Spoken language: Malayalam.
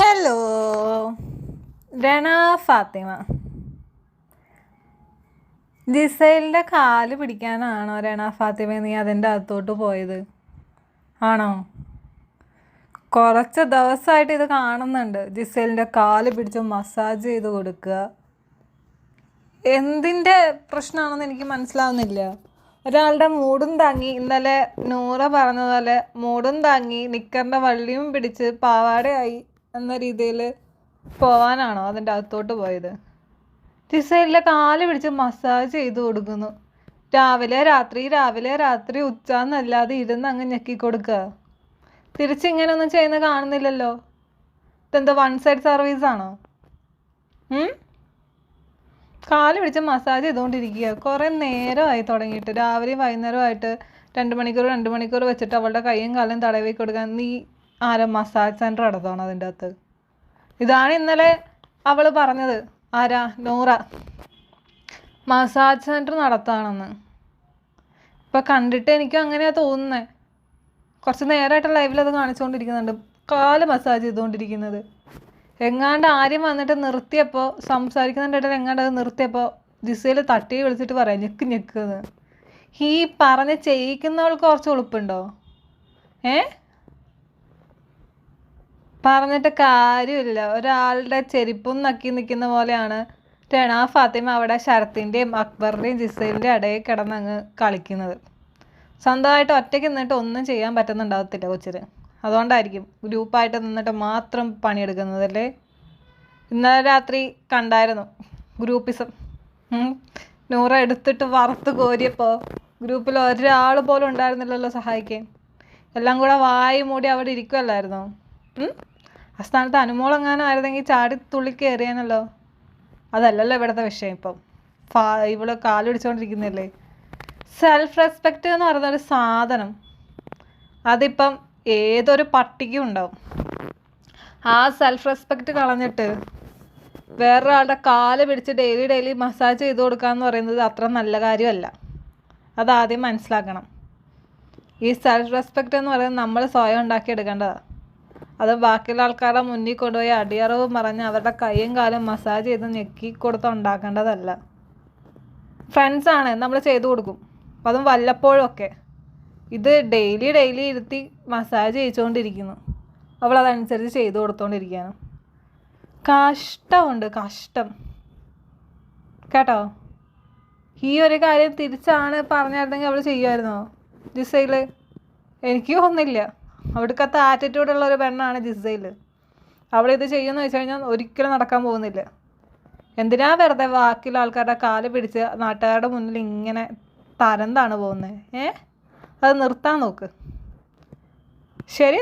ഹലോ രണ ഫാത്തിമ. ജിസൈലിന്റെ കാൽ പിടിക്കാനാണോ രണ ഫാത്തിമ നീ അതിന്റെ അകത്തോട്ട് പോയത്? ആണോ? കുറച്ച് ദിവസമായിട്ട് ഇത് കാണുന്നുണ്ട്. ജിസൈലിന്റെ കാൽ പിടിച്ച് മസാജ് ചെയ്ത് കൊടുക്കുക. എന്തിന്റെ പ്രശ്നമാണെന്ന് എനിക്ക് മനസ്സിലാവുന്നില്ല. ഒരാളുടെ മൂടും താങ്ങി. ഇന്നലെ നൂറ പറഞ്ഞതുപോലെ മൂടും താങ്ങി. നിക്കറിന്റെ വള്ളിയും പിടിച്ച് പാവാടയായി. എന്ന രീതിയിൽ പോവാനാണോ അതിന്റെ അകത്തോട്ട് പോയത്? ടിസൈലിലെ കാൽ പിടിച്ച് മസാജ് ചെയ്ത് കൊടുക്കുന്നു. രാവിലെ രാത്രി രാവിലെ രാത്രി ഉച്ചാന്നല്ലാതെ ഇരുന്ന് അങ്ങ് ഞെക്കി കൊടുക്കുക തിരിച്ചിങ്ങനെ ഒന്നും ചെയ്യുന്ന കാണുന്നില്ലല്ലോ. ഇതെന്താ വൺ സൈഡ് സർവീസ് ആണോ? കാൽ പിടിച്ച് മസാജ് ചെയ്തുകൊണ്ടിരിക്കുക. കുറേ നേരമായി തുടങ്ങിയിട്ട്. രാവിലെയും വൈകുന്നേരമായിട്ട് രണ്ട് മണിക്കൂർ രണ്ട് മണിക്കൂർ വെച്ചിട്ട് അവളുടെ കൈയും കാലും തടവി കൊടുക്കാൻ നീ ആരാ മസാജ് സെന്റർ നടത്തണം അതിന്റെ അകത്ത്? ഇതാണ് ഇന്നലെ അവൾ പറഞ്ഞത്. ആരാ? നൂറ. മസാജ് സെന്റർ നടത്താണെന്ന്. ഇപ്പം കണ്ടിട്ട് എനിക്കും അങ്ങനെയാണ് തോന്നുന്നത് കുറച്ച് നേരമായിട്ട് ലൈവിൽ അത് കാണിച്ചുകൊണ്ടിരിക്കുന്നുണ്ട്. കാൽ മസാജ് ചെയ്തുകൊണ്ടിരിക്കുന്നത്. എങ്ങാണ്ട് ആര്യം വന്നിട്ട് നിർത്തിയപ്പോൾ സംസാരിക്കുന്നതിന്റെ എങ്ങാണ്ട് അത് നിർത്തിയപ്പോൾ ജിസയിൽ തട്ടി വിളിച്ചിട്ട് പറയാം ഞെക്ക് ഞെക്കുന്നത് ഈ പറഞ്ഞ് ചെയ്യിക്കുന്നവൾക്ക് കുറച്ച് ഉളുപ്പുണ്ടോ? ഏ? പറഞ്ഞിട്ട് കാര്യമില്ല. ഒരാളുടെ ചെരുപ്പും നക്കി നിൽക്കുന്ന പോലെയാണ്. രണ ഫാത്തിമ അവിടെ ശരത്തിന്റെയും അക്ബറിന്റെയും ജിസയിലിന്റെ ഇടയിൽ കിടന്നങ്ങ് കളിക്കുന്നത്. സ്വന്തമായിട്ട് ഒറ്റയ്ക്ക് നിന്നിട്ട് ഒന്നും ചെയ്യാൻ പറ്റുന്നുണ്ടാവത്തില്ല കൊച്ചിന്. അതുകൊണ്ടായിരിക്കും ഗ്രൂപ്പായിട്ട് നിന്നിട്ട് മാത്രം പണിയെടുക്കുന്നത് അല്ലേ? ഇന്നലെ രാത്രി കണ്ടായിരുന്നു ഗ്രൂപ്പിസം. നൂറ എടുത്തിട്ട് വറുത്ത് കോരിയപ്പോൾ ഗ്രൂപ്പിൽ ഒരാൾ പോലും ഉണ്ടായിരുന്നില്ലല്ലോ സഹായിക്കാൻ. എല്ലാം കൂടെ വായി മൂടി അവിടെ ഇരിക്കുമല്ലായിരുന്നോ? ആ സ്ഥാനത്ത് അനുമോളെങ്ങാനും ആയിരുന്നെങ്കിൽ ചാടി തുള്ളി കയറിയാനല്ലോ അതല്ലല്ലോ ഇവിടുത്തെ വിഷയം ഇപ്പം. ഫാ ഇവൾ കാലുപിടിച്ചുകൊണ്ടിരിക്കുന്നില്ലേ സെൽഫ് റെസ്പെക്റ്റ് എന്ന് പറയുന്ന ഒരു സാധനം. അതിപ്പം ഏതൊരു പട്ടിക്കും ഉണ്ടാവും. ആ സെൽഫ് റെസ്പെക്റ്റ് കളഞ്ഞിട്ട് വേറൊരാളുടെ കാൽ പിടിച്ച് ഡെയിലി ഡെയിലി മസാജ് ചെയ്ത് കൊടുക്കുക എന്ന് പറയുന്നത് അത്ര നല്ല കാര്യമല്ല. അതാദ്യം മനസ്സിലാക്കണം. ഈ സെൽഫ് റെസ്പെക്റ്റ് എന്ന് പറയുന്നത് നമ്മൾ സ്വയം ഉണ്ടാക്കിയെടുക്കേണ്ടതാണ് അത് ബാക്കിയുള്ള ആൾക്കാരുടെ മുന്നിൽ കൊണ്ടുപോയി അടിയറവ് പറഞ്ഞ് അവരുടെ കൈയും കാലും മസാജ് ചെയ്ത് ഞെക്കി കൊടുത്ത് ഉണ്ടാക്കേണ്ടതല്ല. ഫ്രണ്ട്സാണ് നമ്മൾ ചെയ്തു കൊടുക്കും. അതും വല്ലപ്പോഴൊക്കെ ഇത് ഡെയിലി ഡെയിലി ഇരുത്തി മസാജ് ചെയ്യിച്ചുകൊണ്ടിരിക്കുന്നു അവൾ അതനുസരിച്ച് ചെയ്തു കൊടുത്തോണ്ടിരിക്കുകയാണ്. കഷ്ടമുണ്ട് കഷ്ടം. കേട്ടോ? ഈ ഒരു കാര്യം തിരിച്ചാണ് പറഞ്ഞായിരുന്നെങ്കിൽ അവൾ ചെയ്യുമായിരുന്നോ? ജിസയിൽ എനിക്ക് തോന്നുന്നില്ല അവിടുക്കത്തെ ആറ്റിറ്റ്യൂഡുള്ള ഒരു പെണ്ണാണ് ജിസയിൽ അവളിത് ചെയ്യുമെന്ന് വെച്ച് കഴിഞ്ഞാൽ ഒരിക്കലും നടക്കാൻ പോകുന്നില്ല. എന്തിനാ വെറുതെ വാക്കിൽ ആൾക്കാരുടെ കാൽ പിടിച്ച് നാട്ടുകാരുടെ മുന്നിൽ ഇങ്ങനെ തരന്താണ് പോകുന്നത് ഏ? അത് നിർത്താൻ നോക്ക്. ശരി